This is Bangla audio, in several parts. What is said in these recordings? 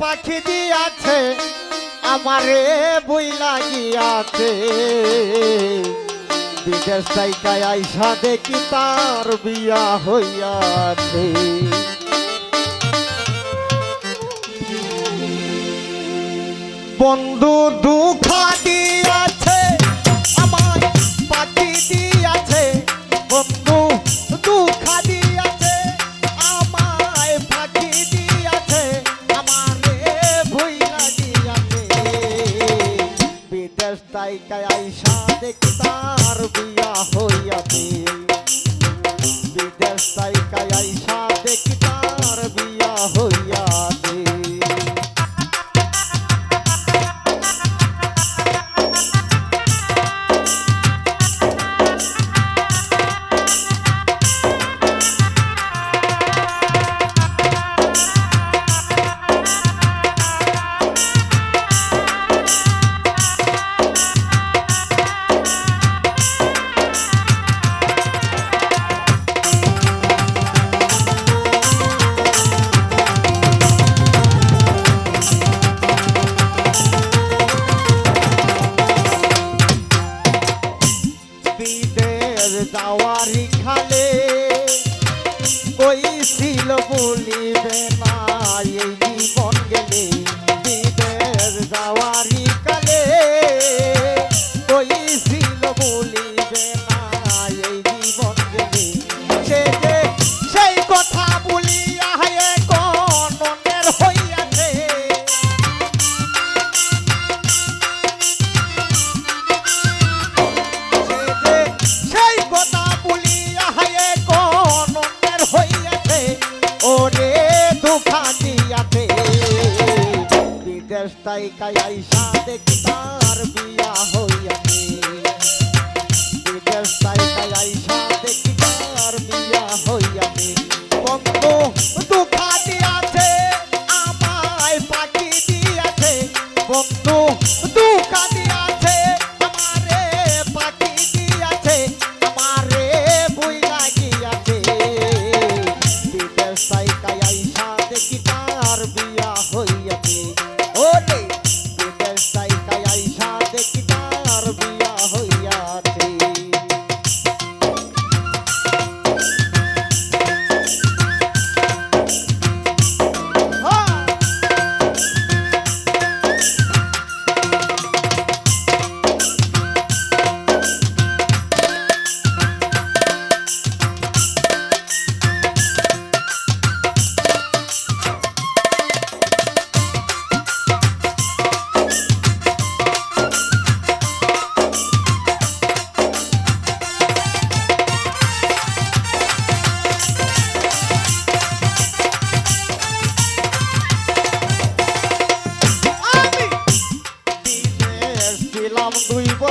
পাখি দিয়াছে, আমারে বই লাগিয়াছে বিদেশ তাইকায় আইসা দেখি তার বিয়া হইয়াছে। বন্ধু দুঃখ দিয়া জায়গায় আইসা দেখি তার বিয়া হইয়াছে। দিবে না এই জীবন গেলে। তাই কাই আইসা তার বিয়া হইয়া তাই কাই আইসা দেখি তার বিয়া হইয়াছে।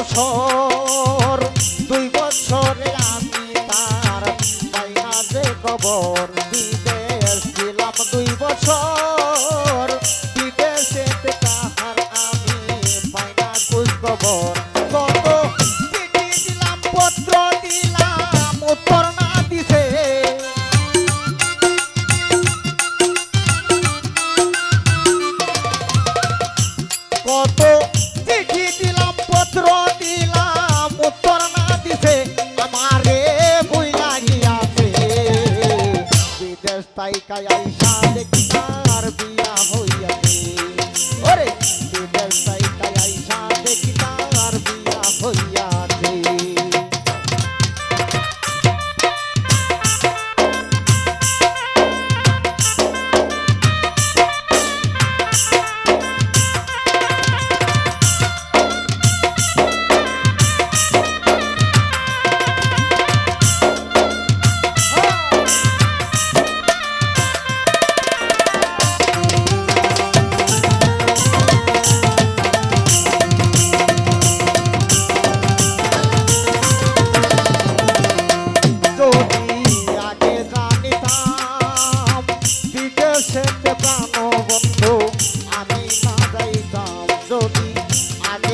সব cae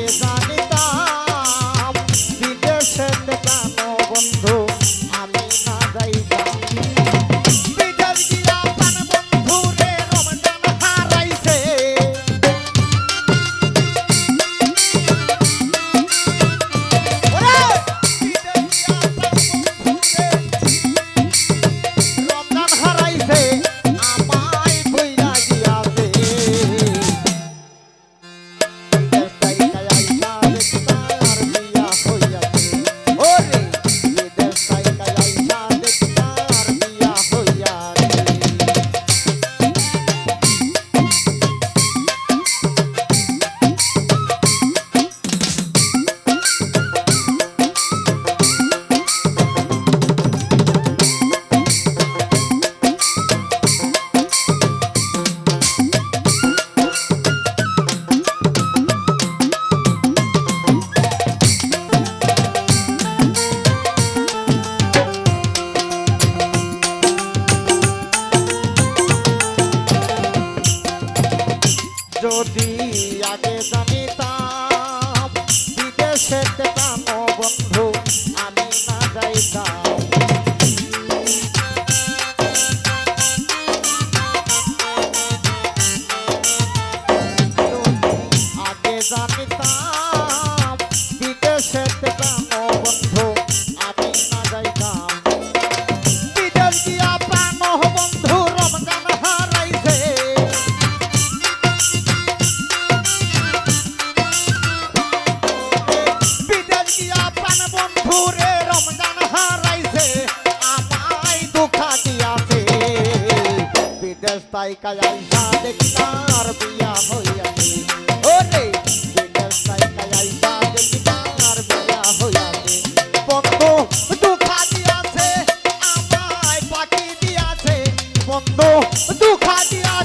Cause I যদি আগে জানিতাম বিদেশে যেতাম বন্ধু আমি না যাইতাম। বিদেশ তাই কায়াইসা দেখিনার বিয়া হইয়াছে। ওরে বিদেশ তাই কায়াইসা দেখিনার বিয়া হইয়াছে। বন্ধু, দুঃখা দিয়াছে, আমায় পাখি দিয়াছে। বন্ধু, দুঃখা দিয়া